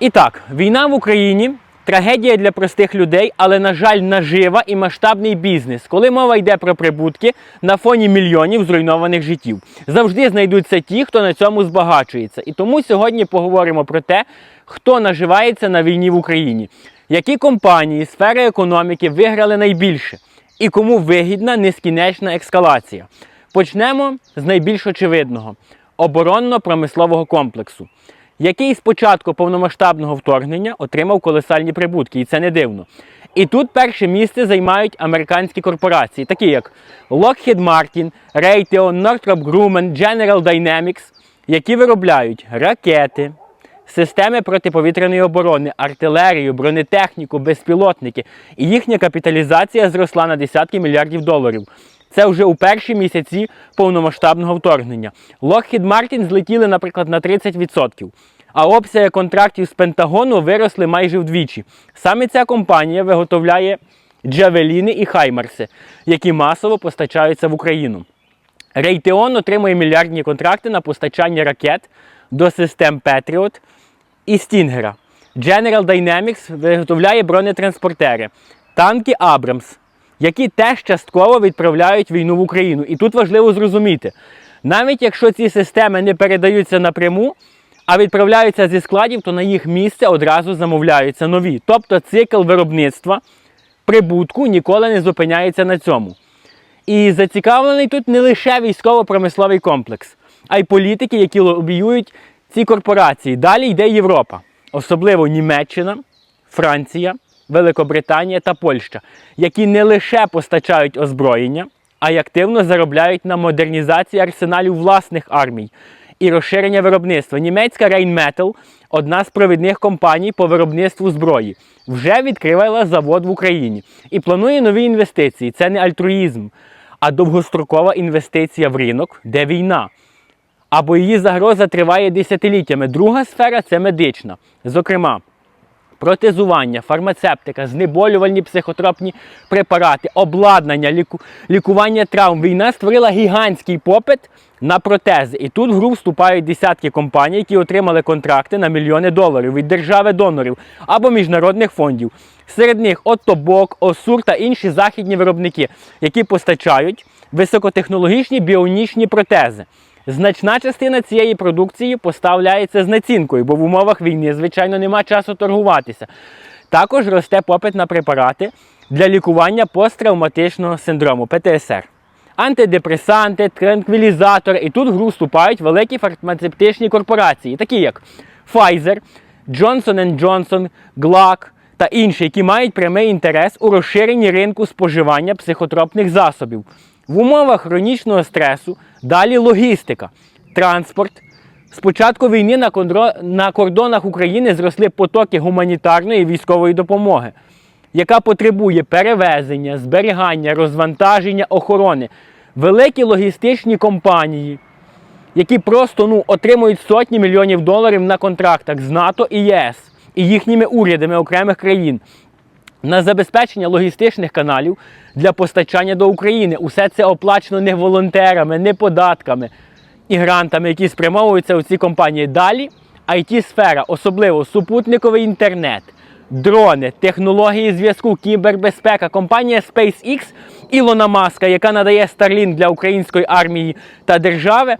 І так, війна в Україні трагедія для простих людей, але, на жаль, нажива і масштабний бізнес, коли мова йде про прибутки на фоні мільйонів зруйнованих життів. Завжди знайдуться ті, хто на цьому збагачується. І тому сьогодні поговоримо про те, хто наживається на війні в Україні, які компанії, сфери економіки виграли найбільше і кому вигідна нескінченна ескалація. Почнемо з найбільш очевидного оборонно-промислового комплексу, який з початку повномасштабного вторгнення отримав колосальні прибутки, і це не дивно. І тут перше місце займають американські корпорації, такі як Lockheed Martin, Raytheon, Northrop Grumman, General Dynamics, які виробляють ракети, системи протиповітряної оборони, артилерію, бронетехніку, безпілотники. І їхня капіталізація зросла на десятки мільярдів доларів. Це вже у перші місяці повномасштабного вторгнення. Lockheed Martin злетіли, наприклад, на 30%. А обсяги контрактів з Пентагону виросли майже вдвічі. Саме ця компанія виготовляє джавеліни і хаймерси, які масово постачаються в Україну. Raytheon отримує мільярдні контракти на постачання ракет до систем Patriot і Стінгера. General Dynamics виготовляє бронетранспортери, танки Abrams, які теж частково відправляють війну в Україну. І тут важливо зрозуміти, навіть якщо ці системи не передаються напряму, а відправляються зі складів, то на їх місце одразу замовляються нові. Тобто цикл виробництва прибутку ніколи не зупиняється на цьому. І зацікавлений тут не лише військово-промисловий комплекс, а й політики, які лобіюють ці корпорації. Далі йде Європа, особливо Німеччина, Франція, Великобританія та Польща, які не лише постачають озброєння, а й активно заробляють на модернізації арсеналів власних армій і розширення виробництва. Німецька Rheinmetall, одна з провідних компаній по виробництву зброї, вже відкрила завод в Україні і планує нові інвестиції. Це не альтруїзм, а довгострокова інвестиція в ринок, де війна. Або її загроза триває десятиліттями. Друга сфера це медична. Зокрема, протезування, фармацевтика, знеболювальні психотропні препарати, обладнання, ліку... лікування травм. Війна створила гігантський попит на протези. І тут в гру вступають десятки компаній, які отримали контракти на мільйони доларів від держави-донорів або міжнародних фондів. Серед них Оттобок, Осур та інші західні виробники, які постачають високотехнологічні біонічні протези. Значна частина цієї продукції поставляється з націнкою, бо в умовах війни, звичайно, нема часу торгуватися. Також росте попит на препарати для лікування посттравматичного синдрому ПТСР. Антидепресанти, транквілізатори. І тут в гру вступають великі фармацевтичні корпорації, такі як Pfizer, Johnson Johnson, Glock та інші, які мають прямий інтерес у розширенні ринку споживання психотропних засобів. В умовах хронічного стресу далі логістика, транспорт. З початку війни на, кордонах України зросли потоки гуманітарної і військової допомоги, яка потребує перевезення, зберігання, розвантаження, охорони. Великі логістичні компанії, які просто ну, отримують сотні мільйонів доларів на контрактах з НАТО і ЄС і їхніми урядами окремих країн на забезпечення логістичних каналів для постачання до України. Усе це оплачено не волонтерами, не податками і грантами, які спрямовуються у ці компанії. Далі it сфера особливо супутниковий інтернет, дрони, технології зв'язку, кібербезпека, компанія SpaceX Ілона Маска, яка надає Starlink для української армії та держави,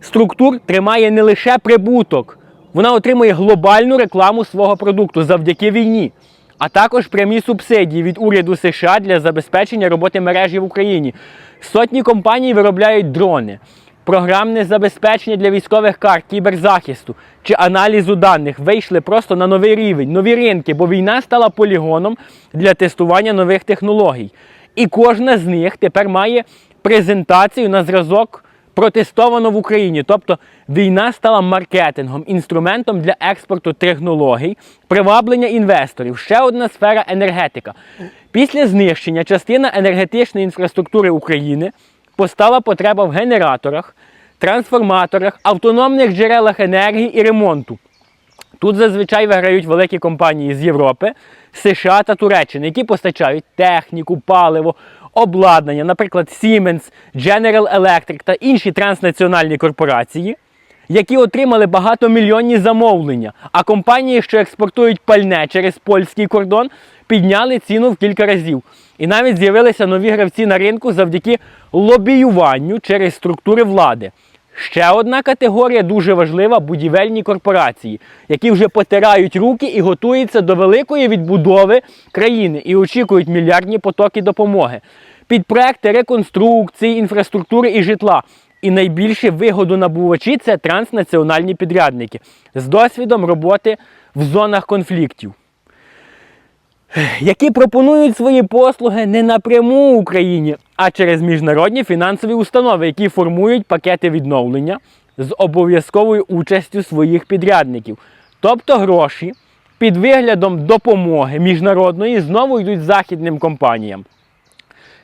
структур тримає не лише прибуток, вона отримує глобальну рекламу свого продукту завдяки війні а також прямі субсидії від уряду США для забезпечення роботи мережі в Україні. Сотні компаній виробляють дрони, програмне забезпечення для військових карт, кіберзахисту чи аналізу даних вийшли просто на новий рівень, нові ринки, бо війна стала полігоном для тестування нових технологій. І кожна з них тепер має презентацію на зразок протестовано в Україні. Тобто війна стала маркетингом, інструментом для експорту технологій, приваблення інвесторів. Ще одна сфера енергетика. Після знищення частина енергетичної інфраструктури України постала потреба в генераторах, трансформаторах, автономних джерелах енергії і ремонту. Тут зазвичай виграють великі компанії з Європи, США та Туреччини, які постачають техніку, паливо, обладнання, наприклад, Siemens, General Electric та інші транснаціональні корпорації, які отримали багатомільйонні замовлення. А компанії, що експортують пальне через польський кордон, підняли ціну в кілька разів. І навіть з'явилися нові гравці на ринку завдяки лобіюванню через структури влади. Ще одна категорія дуже важлива будівельні корпорації, які вже потирають руки і готуються до великої відбудови країни і очікують мільярдні потоки допомоги. Під проекти реконструкції, інфраструктури і житла. І найбільше вигодонабувачі це транснаціональні підрядники. З досвідом роботи в зонах конфліктів які пропонують свої послуги не напряму Україні, а через міжнародні фінансові установи, які формують пакети відновлення з обов'язковою участю своїх підрядників. Тобто гроші під виглядом допомоги міжнародної знову йдуть західним компаніям.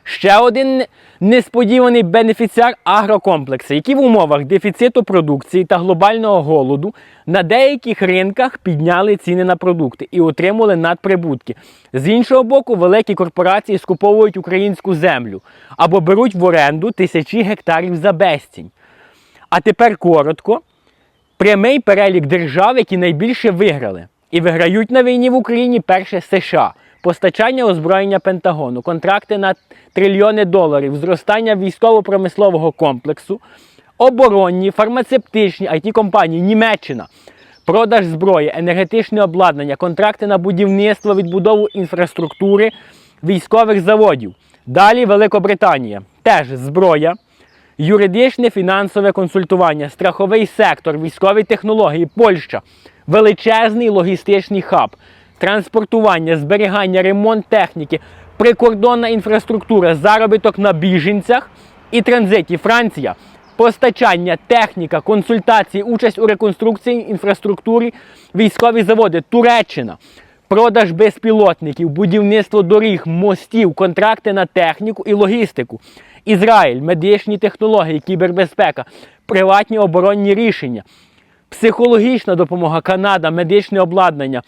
Ще один несподіваний бенефіціар агрокомплекси, які в умовах дефіциту продукції та глобального голоду на деяких ринках підняли ціни на продукти і отримали надприбутки. З іншого боку, великі корпорації скуповують українську землю або беруть в оренду тисячі гектарів за безцінь. А тепер коротко, прямий перелік держав, які найбільше виграли. І виграють на війні в Україні перше США. Постачання озброєння Пентагону, контракти на трильйони доларів, зростання військово-промислового комплексу, оборонні, фармацевтичні it компанії Німеччина, продаж зброї, енергетичне обладнання, контракти на будівництво, відбудову інфраструктури, військових заводів. Далі Великобританія. Теж зброя, юридичне фінансове консультування, страховий сектор, військові технології, Польща, величезний логістичний хаб, транспортування, зберігання, ремонт техніки, прикордонна інфраструктура, заробіток на біженцях і транзиті. Франція. Постачання, техніка, консультації, участь у реконструкції інфраструктури, військові заводи, Туреччина, продаж безпілотників, будівництво доріг, мостів, контракти на техніку і логістику. Ізраїль, медичні технології, кібербезпека, приватні оборонні рішення, психологічна допомога, Канада, медичне обладнання,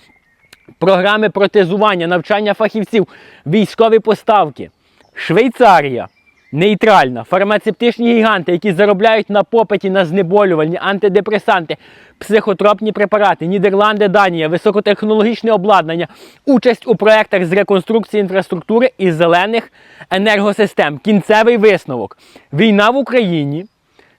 програми протезування, навчання фахівців, військові поставки. Швейцарія нейтральна, фармацевтичні гіганти, які заробляють на попиті на знеболювальні, антидепресанти, психотропні препарати, Нідерланди, Данія, високотехнологічне обладнання, участь у проєктах з реконструкції інфраструктури і зелених енергосистем. Кінцевий висновок. Війна в Україні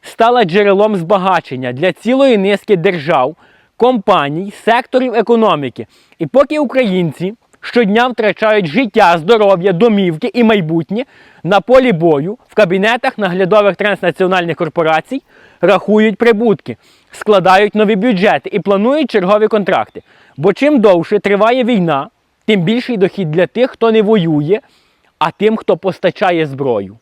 стала джерелом збагачення для цілої низки держав, компаній, секторів економіки. І поки українці щодня втрачають життя, здоров'я, домівки і майбутнє на полі бою в кабінетах наглядових транснаціональних корпорацій рахують прибутки, складають нові бюджети і планують чергові контракти. Бо чим довше триває війна, тим більший дохід для тих, хто не воює, а тим, хто постачає зброю.